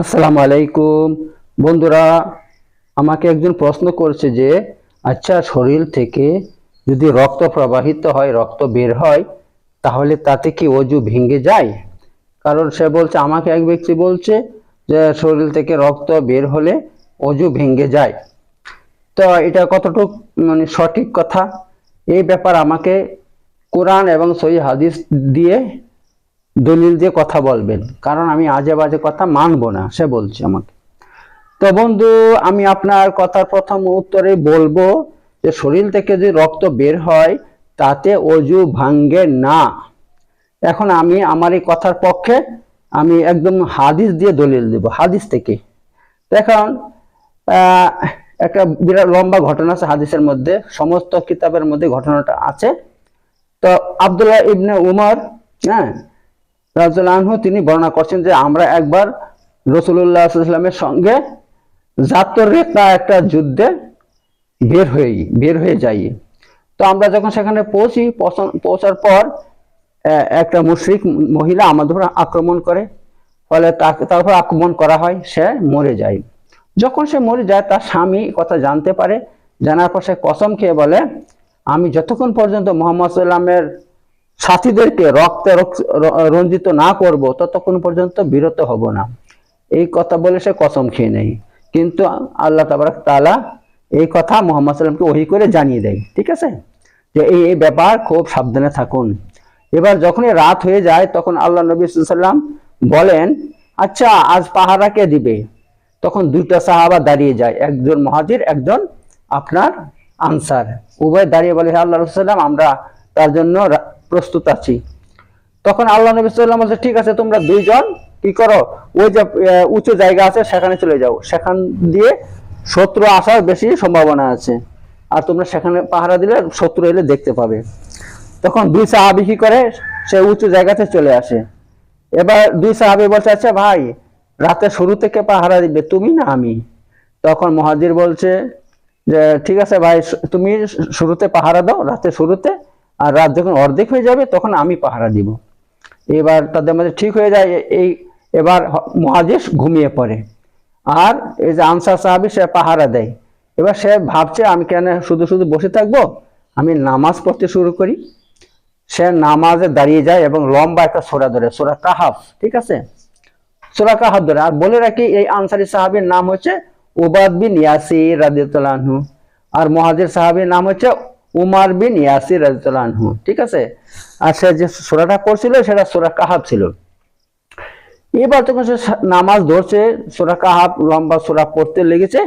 আসসালামু আলাইকুম। বন্ধুরা, আমাকে একজন প্রশ্ন করছে যে আচ্ছা শরীর থেকে যদি রক্ত প্রবাহিত হয়, রক্ত বের হয়, তাহলে তাতে কি অজু ভেঙে যায়? কারণ সে বলছে, আমাকে এক ব্যক্তি বলছে যে, শরীর থেকে রক্ত বের হলে অজু ভেঙে যায়। তো এটা কতটুক মানে সঠিক কথা? এই ব্যাপার আমাকে কোরআন এবং সহি হাদিস দিয়ে দলিল দিয়ে কথা বলবেন। কারণ আমি আজে বাজে কথা মানবো না, সে বলছে আমাকে। তো বন্ধু, আমি আপনার কথার প্রথম উত্তরে বলব যে শরীর থেকে যে রক্ত বের হয়, তাতে অজু ভাঙ্গে না। এখন আমি আমার এই কথার পক্ষে আমি একদম হাদিস দিয়ে দলিল দেব। হাদিস থেকে। দেখুন একটা বিরাট লম্বা ঘটনা আছে হাদিসের মধ্যে, সমস্ত কিতাবের মধ্যে ঘটনাটা আছে। তো আব্দুল্লাহ ইবনে উমর হ্যাঁ আনহু তিনি বর্ণনা করছেন যে আমরা একবার রসুল্লাহ সাল্লামের সঙ্গে জাতর একটা যুদ্ধে বের হয়ে বের হয়ে যাই। তো আমরা যখন সেখানে পৌঁছি, পৌঁছা- পৌঁছার পর একটা মুশরিক মহিলা আমাদের উপর আক্রমণ করে, ফলে তাকে, তার উপর আক্রমণ করা হয়, সে মরে যায়। যখন সে মরে যায়, তার স্বামী কথা জানতে পারে, জানার পর সে কসম খেয়ে বলে, আমি যতক্ষণ পর্যন্ত মোহাম্মদ সাল্লামের সাথীদেরকে রক্তে রঞ্জিত না করব, ততক্ষণ পর্যন্ত বিরত হব না। এই কথা বলে সে কসম খেয়ে নেই কিন্তু আল্লাহ তাবারক তালা এই কথা মোহাম্মদ সাল্লামকে ওহি করে জানিয়ে দেয়, ঠিক আছে? যে এই এই ব্যাপার খুব সাবধানে থাকুন। এবার যখনই রাত হয়ে যায়, তখন আল্লাহ নবী সাল্লাম বলেন আচ্ছা আজ পাহারা কে দিবে? তখন দুইটা সাহাবা দাঁড়িয়ে যায়। একজন মহাজির, একজন আপনার আনসার। উভয় দাঁড়িয়ে বলে, "হে আল্লাহ আমরা তার জন্য প্রস্তুত আছি। তখন আল্লাহ নবী সাল্লাম বলছে, ঠিক আছে, তোমরা দুইজন কি করো? ওই যে উঁচু জায়গা আছে, সেখানে চলে যাও। সেখান দিয়ে শত্রু আসার বেশি সম্ভাবনা আছে। আর তোমরা সেখানে পাহারা দিলে শত্রু এলে দেখতে পাবে। তখন দুই সাহাবি কি করে? সে উঁচু জায়গাতে চলে আসে। এবার দুই সাহাবি বলছে আচ্ছা ভাই, রাতে শুরু থেকে পাহারা দিবে, তুমি না আমি? তখন মহাজির বলছে যে, ঠিক আছে ভাই তুমি শুরুতে পাহারা দাও, রাতে শুরুতে আর রাত যখন অর্ধেক হয়ে যাবে, তখন আমি পাহারা দিব। এবার তাদের মধ্যে ঠিক হয়ে যায়, এই এবার মহাজির ঘুমিয়ে পড়ে। আর এই যে আনসার সাহাবি, সে পাহারা দেয়। এবার সে ভাবছে, আমি কেন শুধু শুধু বসে থাকব? আমি নামাজ পড়তে শুরু করি। সে নামাজে দাঁড়িয়ে যায় এবং লম্বা একটা সোরা ধরে, সোরা কাহাফ, ঠিক আছে? সোরা কাহাফ ধরে। আর বলে রাখি, এই আনসারি সাহাবির নাম হচ্ছে উবাদ বিন ইয়াসির রাদিয়াল্লাহু আর মহাজির সাহাবির নাম হচ্ছে উমার বিন ইয়াসির রাদিয়াল্লাহু ঠিক আছে? আর সে যে সোরাটা পড়ছিল, সেটা সোরা কাহাফ ছিল। এবার তখন সে নামাজ ধরছে, সোরা কাহাফ লম্বা সোরা পড়তে লেগেছে,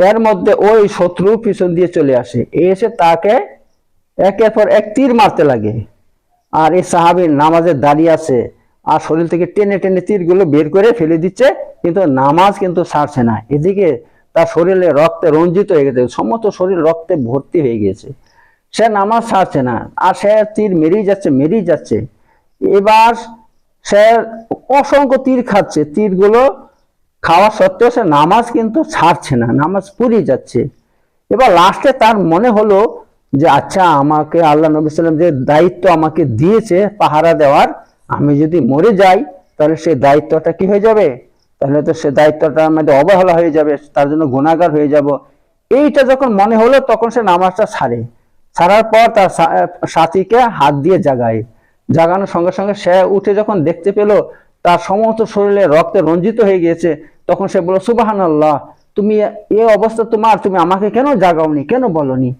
এর মধ্যে ওই শত্রু পিছন দিয়ে চলে আসে। এসে তাকে একের পর এক তীর মারতে লাগে। আর এই সাহাবির নামাজে দাঁড়িয়ে আছে আর শরীর থেকে টেনে টেনে তীরগুলো বের করে ফেলে দিচ্ছে, কিন্তু নামাজ কিন্তু ছাড়ছে না। এদিকে তার শরীরে রক্তে রঞ্জিত হয়ে গেছে, সমস্ত শরীর রক্তে ভর্তি হয়ে গেছে। সে নামাজ ছাড়ছে না, আর সে তীর মেরেই যাচ্ছে মেরেই যাচ্ছে। এবার সে অসংখ্য তীর খাচ্ছে, তীরগুলো খাওয়া সত্ত্বেও সে নামাজ কিন্তু ছাড়ছে না, নামাজ পুরিয়ে যাচ্ছে। এবার লাস্টে তার মনে হলো যে আচ্ছা আমাকে আল্লাহ নবী সাল্লাম যে দায়িত্ব আমাকে দিয়েছে পাহারা দেওয়ার, আমি যদি মরে যাই, তাহলে সেই দায়িত্বটা কি হয়ে যাবে? তাহলে তো সে দায়িত্বটা আমাদের অবহেলা হয়ে যাবে, তার জন্য গুণাগার হয়ে যাব। এইটা যখন মনে হলো, তখন সে নামাজটা ছাড়ে ছাড়ার পর তার সাথীকে হাত দিয়ে জাগায়। জাগানোর সঙ্গে সঙ্গে সে উঠে যখন দেখতে পেল, তার সমস্ত শরীরে রক্তে রঞ্জিত হয়ে গিয়েছে, তখন সে বলল সুবাহান আল্লাহ তুমি এ অবস্থা তোমার, তুমি আমাকে কেন জাগাওনি, কেন বলনি?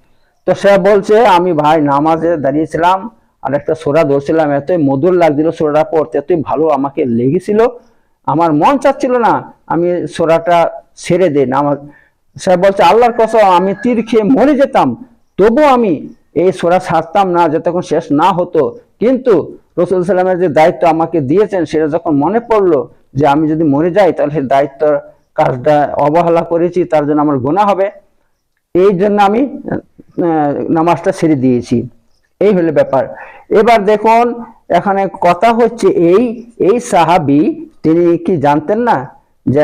তো সে বলছে, আমি ভাই নামাজে দাঁড়িয়েছিলাম, আর একটা সোরা ধরছিলাম, এতই মধুর লাগছিল সোরাটা পড়তে, এতই ভালো আমাকে লেগেছিল আমার মন চাচ্ছিল না, আমি সোরাটা ছেড়ে দিই, নামাজ। সে বলছে, আল্লাহর কসম, আমি তীর খেয়ে মরে যেতাম তবু আমি এই সোরা ছাড়তাম না, যতক্ষণ শেষ না হতো। কিন্তু রসুল সাল্লামের যে দায়িত্ব আমাকে দিয়েছেন, সেটা যখন মনে পড়ল যে আমি যদি মরে যাই, তাহলে সেই দায়িত্ব কাজটা অবহেলা করেছি, তার জন্য আমার গুণা হবে। এই জন্য আমি নামাজটা ছেড়ে দিয়েছি। এই হলো ব্যাপার। এবার দেখুন এখানে কথা হচ্ছে এই এই সাহাবি, তিনি কি জানতেন না যে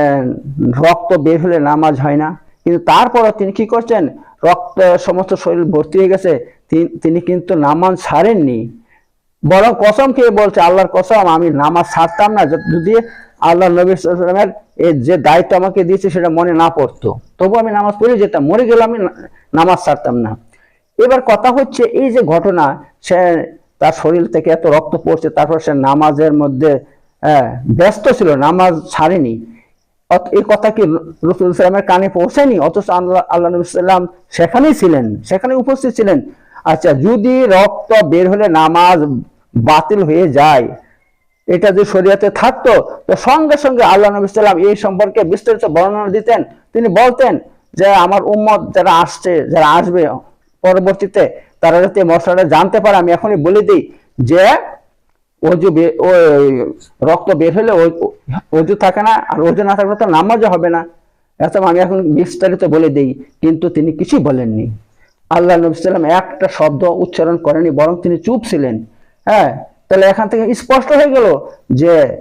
রক্ত বের হলে নামাজ হয় না? কিন্তু তারপরও তিনি কি করছেন? রক্ত সমস্ত শরীর ভর্তি হয়ে গেছে তিনি- কিন্তু নামাজ ছাড়েননি। বরং কসম খেয়ে বলছে, আল্লাহর কসম, আমি নামাজ ছাড়তাম না। যদি আল্লাহ নবী সাল্লামের এই যে দায়িত্ব আমাকে দিয়েছে, সেটা মনে না পড়তো। তবু আমি নামাজ পড়ে যেতাম, মরে গেলে আমি নামাজ ছাড়তাম না। এবার কথা হচ্ছে, এই যে ঘটনা, সে তার শরীর থেকে এত রক্ত পড়ছে তারপর সে নামাজের মধ্যে হ্যাঁ, ব্যস্ত ছিল নামাজ ছাড়েনি। এই কথা কি রসুল সাল্লামের কানে পৌঁছায়নি অথচ আল্লাহ আল্লাহ নবী সাল্লাম সেখানেই ছিলেন সেখানে উপস্থিত ছিলেন। আচ্ছা যদি রক্ত বের হলে নামাজ বাতিল হয়ে যায় এটা যে শরীয়তে থাকতো তো সঙ্গে সঙ্গে আল্লাহ নবী সাল্লাম এই সম্পর্কে বিস্তারিত বর্ণনা দিতেন। তিনি বলতেন যে আমার উম্মত যারা আসছে যারা আসবে পরবর্তীতে তারা যাতে মশলাটা জানতে পারে, আমি এখনই বলে দিই যে অজু রক্ত বের হলে অজু থাকে না আর অজু না থাকলে তো নামাজও হবে না। এত আমি এখন বিস্তারিত বলে দিই, কিন্তু তিনি কিছুই বলেননি। আল্লাহ নবী সাল্লাম একটা শব্দ উচ্চারণ করেনি বরং তিনি চুপ ছিলেন। হ্যাঁ তাহলে এখান থেকে স্পষ্ট হয়ে গেল যে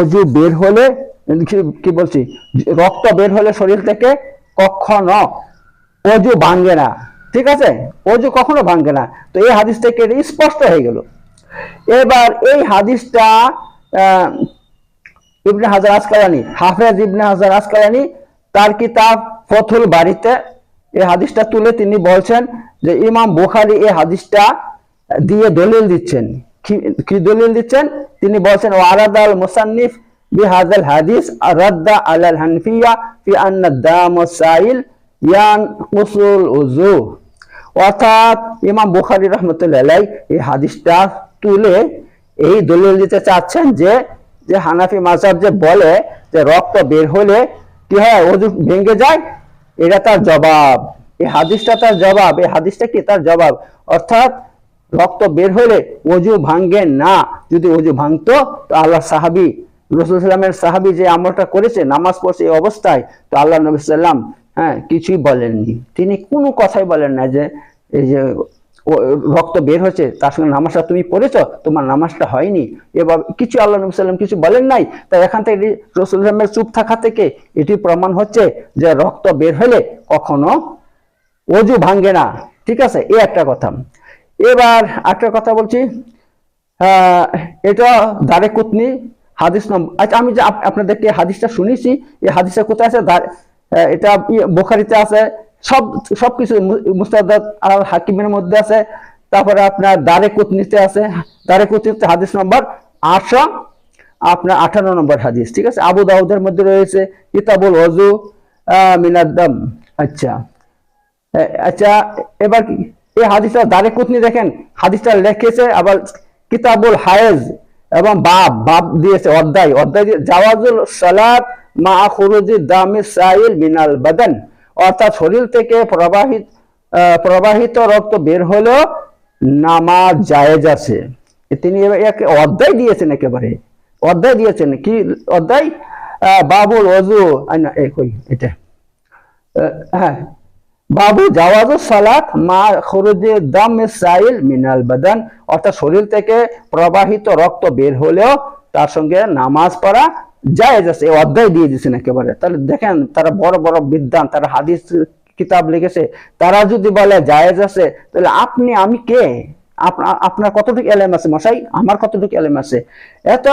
অজু বের হলে, কি- বলছি? রক্ত বের হলে শরীর থেকে কখনো অজু ভাঙ্গে না। ঠিক আছে? অজু কখনো ভাঙ্গে না। তো এই হাদিস থেকে এটা স্পষ্ট হয়ে গেল। এবার এই হাদিসটা ইবনে হাজার আসকালানি, হাফেজ ইবনে হাজার আসকালানি তার কিতাব ফথুল বাড়িতে এই হাদিসটা তুলে তিনি বলছেন যে, ইমাম বুখারি এই হাদিসটা দিয়ে দলিল দিচ্ছেন। কি- দলিল দিচ্ছেন? তিনি বলছেন ও আরাদাল মুসান্নিফ বিহাজাল হাদিস রাদ্দা আলাল হানফিয়া ফি আন্না দাম সাইল ইয়ান কুসুল উজু অর্থাৎ ইমাম বুখারি রহমতুল্লাহ এই হাদিসটা তুলে এই দলিল দিতে চাচ্ছেন যে যে হানাফি মাজাব যে বলে যে রক্ত বের হলে কি হয় ওজু ভেঙে যায়? এটা তার জবাব। এই হাদিসটা তার জবাব। এই হাদিসটা কি তার জবাব? অর্থাৎ রক্ত বের হলে অজু ভাঙ্গে না। যদি অজু ভাঙতো, তো আল্লাহ সাহাবি, রসুল সাল্লামের সাহাবি যে আমলটা করেছে, নামাজ পড়ছে এই অবস্থায়, তো আল্লাহ নবী সাল্লাম হ্যাঁ কিছুই বলেননি। তিনি কোনো কথাই বলেন না যে, এই যে রক্ত বের হয়েছে, তার সঙ্গে নামাজটা তুমি পড়েছ, তোমার নামাজটা হয়নি। এবার কিছু আল্লাহ নবী সাল্লাম কিছু বলেন নাই, তাই এখান থেকে এটি রসুল সাল্লামের চুপ থাকা থেকে এটি প্রমাণ হচ্ছে যে রক্ত বের হলে কখনো অজু ভাঙ্গে না। ঠিক আছে? এই একটা কথা। এবার একটা কথা বলছি। এটা দারে কুতনি, হাদিস নম্বর আচ্ছা আমি যে আপ- আপনাদেরকে হাদিসটা শুনেছি, এই হাদিসটা কোথায় আছে? এটা বোখারিতে আছে। সব সবকিছু মুস্তাদ আল হাকিমের মধ্যে আছে। তারপরে আপনার দারে কুতনিতে আছে। দারে কুতনিতে হাদিস নম্বর আটশো আপনার আঠান্ন নম্বর হাদিস ঠিক আছে? আবু দাউদের মধ্যে রয়েছে কিতাবুল আহ, মিনাদ্দাম আচ্ছা। আচ্ছা এবার এই হাদিসটা দারে কুতনি দেখেন? হাদিসটা লিখেছে আবার কিতাবুল হায়েজ এবং বাব বাব দিয়েছে অধ্যায়। অধ্যায় দিয়ে জাওয়াজুল সালাত মা খুরুজি দামি সাইল মিনাল বাদান। অর্থাৎ শরীর থেকে প্রবাহিত প্রবাহিত রক্ত বের হলেও নামাজ জায়েজ আছে। তিনি এক অধ্যায় দিয়েছেন একেবারে। অধ্যায় দিয়েছেন। কি অধ্যায়? বাবুল এই কই? এটা। হ্যাঁ। বাবু জাওয়াজু সালাত মা খরুজে দাম সাইল মিনাল বাদান। অর্থাৎ শরীর থেকে প্রবাহিত রক্ত বের হলেও তার সঙ্গে নামাজ পড়া জায়েজ আছে অধ্যায় দিয়ে দিয়েছেন একেবারে। তাহলে দেখেন, তারা বড় বড় বিদ্যান তারা হাদিস, কিতাব লিখেছে, তারা যদি বলে জায়েজ আছে, তাহলে আপনি, আমি কে? আপনার কতটুকু এলেম আছে মশাই? আমার কতটুকু এলেম আছে? এত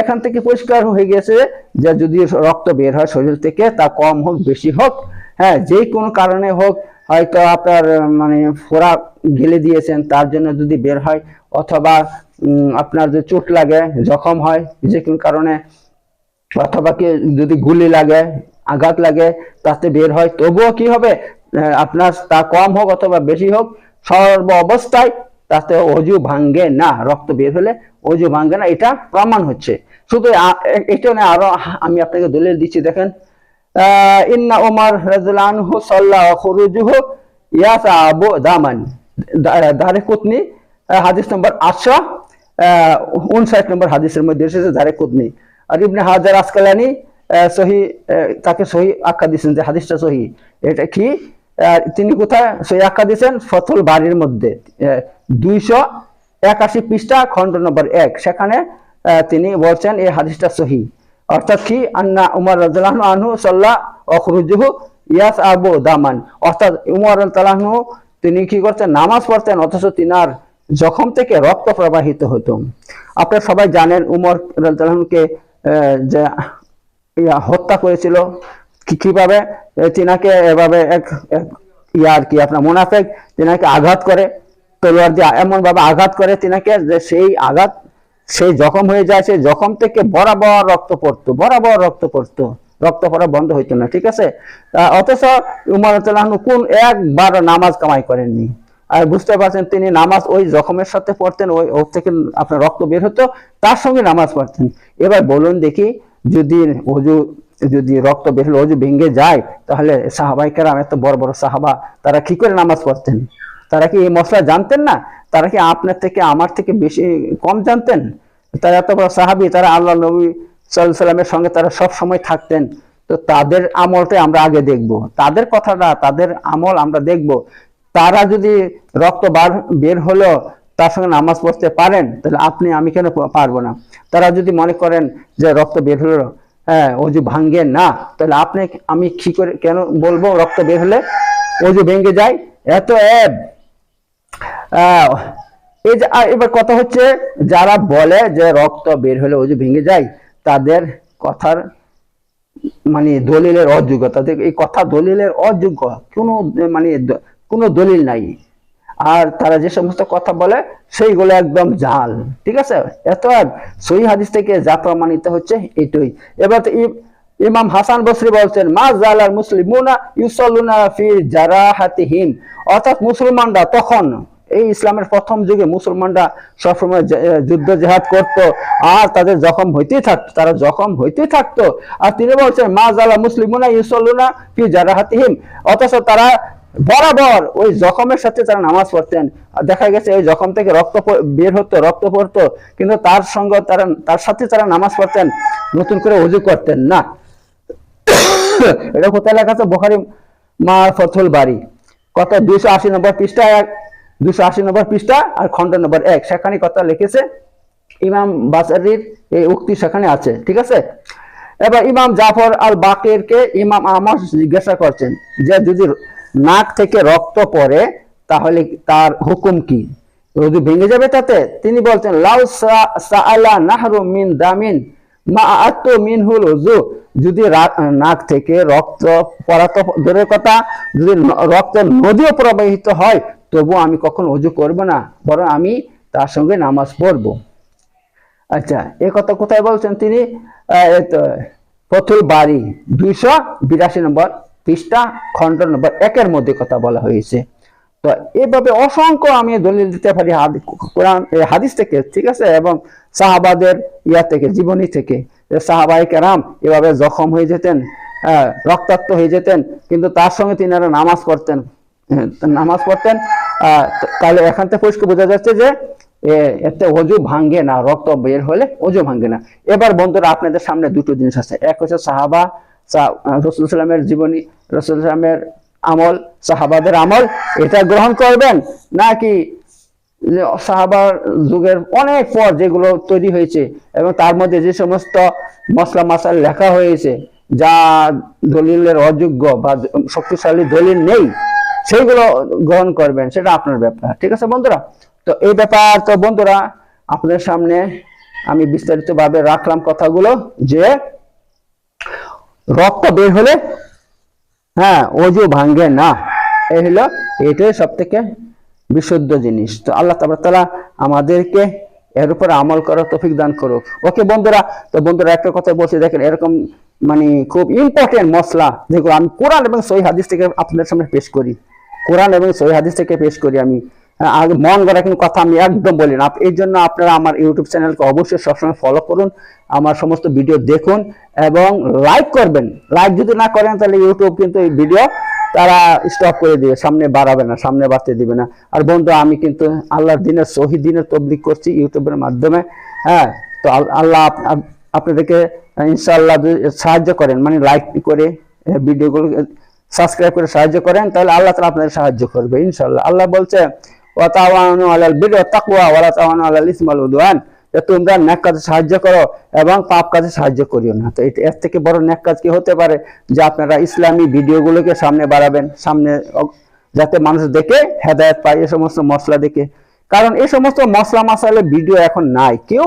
এখান থেকে পরিষ্কার হয়ে গেছে যে যদি রক্ত বের হয় শরীর থেকে, তা কম হোক, বেশি হোক হ্যাঁ যে কোনো কারণে হোক, হয়তো আপনার মানে ফোড়া গেলে দিয়েছেন, তার জন্য যদি বের হয়, অথবা আপনার যে চোট লাগে, জখম হয়, যে কোনো কারণে, অথবা কি যদি গুলি লাগে, আঘাত লাগে, তাতে বের হয়, তবুও কি হবে? আপনার তা কম হোক অথবা বেশি হোক, সর্ব অবস্থায় তাতে অজু ভাঙ্গে না, রক্ত বের হলে অজু ভাঙ্গে না, এটা প্রমাণ হচ্ছে। শুধু এটা না আরও আমি আপনাকে দলিল দিচ্ছি, দেখেন ইন্না ওমর রাজুলানহু সাল্লাহ খুরুজুহু ইয়াসা আবু দামান। দারে কুতনি হাদিস নম্বর আটশো উনষাট নম্বর হাদিসের মধ্যে এসেছে দারে কুতনি আর ইবনে হাজার আসকালানি সহি তাকে সহি আখ্যা দিয়েছেন যে হাদিসটা সহি। এটা কি? তিনি কোথায় সহি আখ্যা দিয়েছেন? ফথল বাড়ির মধ্যে। দুইশো একাশি পৃষ্ঠা, খণ্ড নম্বর এক। সেখানে তিনি বলছেন এই হাদিসটা সহি। অর্থাৎ কি? আন্না উমর রাজু আনহু সাল্লাহ অখরুজুহু ইয়াস আবু দামান। অর্থাৎ উমর তিনি কি করতেন? নামাজ পড়তেন, অথচ তিনার জখম থেকে রক্ত প্রবাহিত হতো। আপনারা সবাই জানেন উমর রাজকে যে হত্যা করেছিল। কীভাবে? তিনাকে এভাবে এক এক ইয়া আর কি, আপনার মুনাফেক তিনাকে আঘাত করে, তলোয়ার দিয়ে এমন ভাবে আঘাত করে তিনাকে যে সেই আঘাত, সেই জখম হয়ে যায়, সেই জখম থেকে বরাবর রক্ত পড়তো, বরাবর রক্ত পড়তো। রক্ত পড়া বন্ধ হইতো না, ঠিক আছে? অথচ উমর কোন একবার নামাজ কামাই করেননি। আর বুঝতে পারছেন, তিনি নামাজ ওই জখমের সাথে পড়তেন, ওই ওর থেকে আপনার রক্ত বের হতো, তার সঙ্গে নামাজ পড়তেন। এবার বলুন দেখি, যদি অজু, যদি রক্ত বের হলে, অজু ভেঙে যায়, তাহলে সাহাবাই কেরাম এত বড় বড় সাহাবা, তারা কি করে নামাজ পড়তেন? তারা কি এই মশলা জানতেন না? তারা কি আপনার থেকে, আমার থেকে বেশি কম জানতেন? তারা এত বড় সাহাবি, তারা আল্লাহ নবী সাল্লামের সঙ্গে তারা সব সময় থাকতেন। তো তাদের আমলটাই আমরা আগে দেখব। তাদের কথাটা, তাদের আমল আমরা দেখব। তারা যদি রক্ত বার, বের হলো, তার সঙ্গে নামাজ পড়তে পারেন, তাহলে আপনি, আমি কেন পারব না? তারা যদি মনে করেন যে রক্ত বের হলো হ্যাঁ অজু ভাঙ্গে না, তাহলে আপনি, আমি কি করে, কেন বলব রক্ত বের হলে? অজু ভেঙে যায়? এত অ্যাব। এই যে এবার কথা হচ্ছে, যারা বলে যে রক্ত বের হলে অজু ভেঙে যায়, তাদের কথার মানে দলিলের অযোগ্য তাদের এই কথা দলিলের অযোগ্য, কোনো মানে কোনো দলিল নাই। আর তারা যে সমস্ত কথা বলে, সেইগুলো একদম জাল। ঠিক আছে? এত সহি হাদিস থেকে যা প্রমাণিত হচ্ছে এটাই। এবার ইমাম হাসান বসরি বলছেন, মা জালাল মুসলিমুনা ইউসাল্লুনা ফি অর্থাৎ মুসলমানরা তখন, এই ইসলামের প্রথম যুগে মুসলমানরা সবসময় যুদ্ধ জেহাদ করত। আর তাদের জখম হইতেই থাকতো তারা জখম হইতেই থাকতো। আর তিনি বলছেন, মা জালা মুসলিমুনা ইউসল্লুনা ফি জারাহাতিহিম অথচ তারা বরাবর ওই জখমের সাথে তারা নামাজ পড়তেন দেখা গেছে ওই জখম থেকে রক্ত বের হতো, রক্ত পড়তো, কিন্তু তার সঙ্গে তারা, তার সাথে তারা নামাজ পড়তেন, নতুন করে অজু করতেন না। এটা কোথায় লেখা আছে? বোখারি মা ফথল বাড়ি কত দুইশো আশি নম্বর পৃষ্ঠা এক দুশো আশি নম্বর পৃষ্ঠা আর খণ্ড নম্বর এক। সেখানে কথা লিখেছে, ইমাম বাসারির এই উক্তি সেখানে আছে, ঠিক আছে? এবার ইমাম জাফর আল বাকেরকে ইমাম আমার জিজ্ঞাসা করছেন যে, যদি নাক থেকে রক্ত পড়ে, তাহলে তার হুকুম কি? যদি ভেঙে যাবে তাতে? তিনি বলছেন, লাউ সাআলা নাহরু মিন দামিন মা আত্ম মিনহুল উজু যদি নাক থেকে রক্ত পড়া তো দূরের কথা, যদি রক্ত নদীও প্রবাহিত হয়, তবু আমি কখন অজু করব না, বরং আমি তার সঙ্গে নামাজ পড়ব। আচ্ছা এ কথা কোথায় বলছেন তিনি? ফতুল বাড়ি, দুইশো বিরাশি নম্বর পৃষ্ঠা খণ্ড নম্বর একের মধ্যে কথা বলা হয়েছে। তো এভাবে অসংখ্য আমি দলিল দিতে পারি কোরআন হাদিস থেকে ঠিক আছে? এবং সাহাবাদের ইয়া থেকে জীবনী থেকে। সাহাবাই কেরাম এভাবে জখম হয়ে যেতেন হ্যাঁ, রক্তাক্ত হয়ে যেতেন কিন্তু তার সঙ্গে তিনারা নামাজ পড়তেন। হ্যাঁ, নামাজ পড়তেন। তাহলে এখান থেকে পরিষ্কার বোঝা যাচ্ছে যে এতে অজু ভাঙ্গে না রক্ত বের হলে অজু ভাঙ্গে না। এবার বন্ধুরা আপনাদের সামনে দুটো জিনিস আছে। এক হচ্ছে সাহাবা রসুল সাল্লামের জীবনী, রসুল সাল্লামের আমল, সাহাবাদের আমল, এটা গ্রহণ করবেন? নাকি সাহাবার যুগের অনেক পর যেগুলো তৈরি হয়েছে এবং তার মধ্যে যে সমস্ত মশলা মাসাল লেখা হয়েছে, যা দলিলের অযোগ্য বা শক্তিশালী দলিল নেই সেইগুলো গ্রহণ করবেন, সেটা আপনার ব্যাপার। ঠিক আছে বন্ধুরা? তো এই ব্যাপার, তো বন্ধুরা, আপনাদের সামনে আমি বিস্তারিতভাবে রাখলাম কথাগুলো যে রক্ত বের হলে হ্যাঁ অজু ভাঙ্গে না। এই হলো, এটাই সব থেকে বিশুদ্ধ জিনিস। তো আল্লাহ তালা আমাদেরকে এর উপর আমল করার তফিক দান করুক। ওকে বন্ধুরা, তো বন্ধুরা একটা কথা বলছি, দেখেন এরকম মানে খুব ইম্পর্টেন্ট মশলা যেগুলো আমি কোরআন এবং সহি হাদিস থেকে আপনাদের সামনে পেশ করি। কোরআন এবং সহি হাদিস থেকে পেশ করি আমি। মন গড়া কিন্তু কথা আমি একদম বলি না। এই জন্য আপনারা আমার ইউটিউব চ্যানেলকে অবশ্যই সবসময় ফলো করুন, আমার সমস্ত ভিডিও দেখুন এবং লাইক করবেন। লাইক যদি না করেন তাহলে ইউটিউব কিন্তু এই ভিডিও তারা স্টপ করে দিবে, সামনে বাড়াবে না, সামনে বাড়তে দিবে না। আর বন্ধু, আমি কিন্তু আল্লাহর দিনের শহীদ দিনের তবলিক করছি ইউটিউবের মাধ্যমে হ্যাঁ? তো আল্লাহ আপ- আপ- আপনাদেরকে ইনশাআল্লাহ সাহায্য করেন মানে লাইক করে ভিডিওগুলো সাবস্ক্রাইব করে সাহায্য করেন, তাহলে আল্লাহ তালা আপনাদের সাহায্য করবে, ইনশাআল্লাহ। আল্লাহ বলছে ওয়াতাওয়ানু আলাল বির তাকওয়া ওয়ালা তাওয়ানু আলাল ইসমাল উদওয়ান। যে তোমরা ন্যাক কাজে সাহায্য করো এবং পাপ কাজে সাহায্য করিও না। তো এটা- এর থেকে বড় ন্যাক কাজ কি হতে পারে? যে আপনারা ইসলামী ভিডিওগুলোকে সামনে বাড়াবেন, সামনে যাতে মানুষ দেখে, হেদায়েত পায় এই সমস্ত মশলা দেখে। কারণ এই সমস্ত মশলা মশালে ভিডিও এখন নাই। কেউ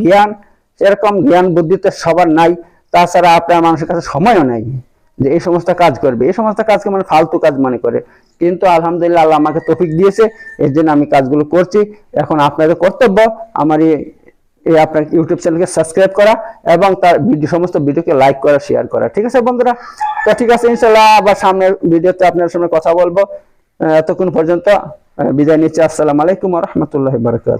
জ্ঞান এরকম জ্ঞান বুদ্ধি তো সবার নাই। তাছাড়া আপনার মানুষের কাছে সময়ও নাই। যে এই সমস্ত কাজ করবে, এই সমস্ত কাজকে মানে ফালতু কাজ মনে করে। কিন্তু আলহামদুলিল্লাহ আল্লাহ আমাকে তফিক দিয়েছে, এর জন্য আমি কাজগুলো করছি। এখন আপনাদের কর্তব্য আমার এই আপনার ইউটিউব চ্যানেলকে সাবস্ক্রাইব করা এবং তার ভিডিও, সমস্ত ভিডিওকে লাইক করা, শেয়ার করা। ঠিক আছে বন্ধুরা? তো ঠিক আছে ইনশাল্লাহ আবার সামনের ভিডিওতে আপনার সঙ্গে কথা বলব। এতক্ষণ পর্যন্ত বিদায় নিচ্ছি। আসসালামু আলাইকুম রহমতুল্লাহ বারকাত